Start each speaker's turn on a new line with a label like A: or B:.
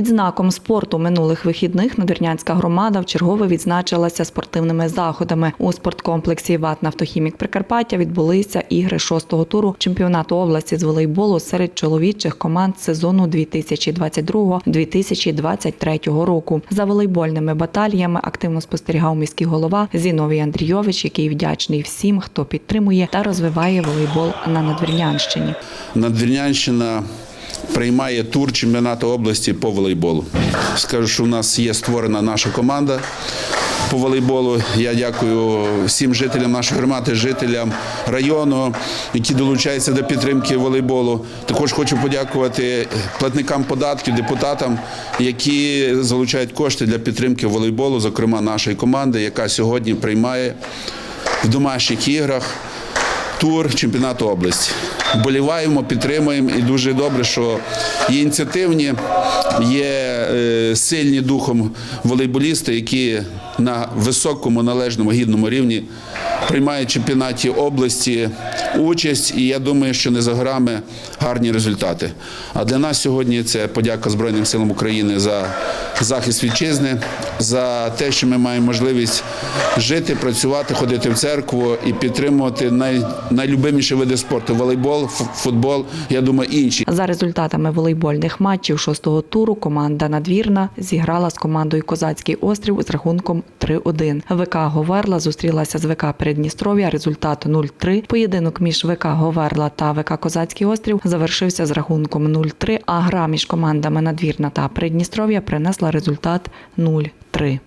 A: Під знаком спорту минулих вихідних надвірнянська громада вчергове відзначилася спортивними заходами. У спорткомплексі ВАТ «Нафтохімік Прикарпаття відбулися ігри шостого туру чемпіонату області з волейболу серед чоловічих команд сезону 2022-2023 року. За волейбольними баталіями активно спостерігав міський голова Зіновій Андрійович, який вдячний всім, хто підтримує та розвиває волейбол на Надвірнянщині.
B: Надвірнянщина приймає тур чемпіонату області по волейболу. Скажу, що в нас є створена наша команда по волейболу. Я дякую всім жителям нашої громади, жителям району, які долучаються до підтримки волейболу. Також хочу подякувати платникам податків, депутатам, які залучають кошти для підтримки волейболу, зокрема нашої команди, яка сьогодні приймає в домашніх іграх тур чемпіонату області. Боліваємо, підтримуємо і дуже добре, що є ініціативні, є е, сильні духом волейболісти, які на високому належному гідному рівні приймають в чемпіонаті області участь. І я думаю, що не за горами гарні результати. А для нас сьогодні це подяка Збройним силам України за захист вітчизни, за те, що ми маємо можливість жити, працювати, ходити в церкву і підтримувати най, найлюбиміші види спорту волейбол, футбол. Я думаю, інші.
A: За результатами волейбольних матчів шостого туру команда Надвірна зіграла з командою Козацький острів з рахунком 3-1. ВК Говерла зустрілася з ВК Передністров'я. Результат 0-3. Поєдинок між ВК Говерла та ВК Козацький острів завершився з рахунком 0-3, а гра між командами Надвірна та Придністров'я принесла результат 0-3.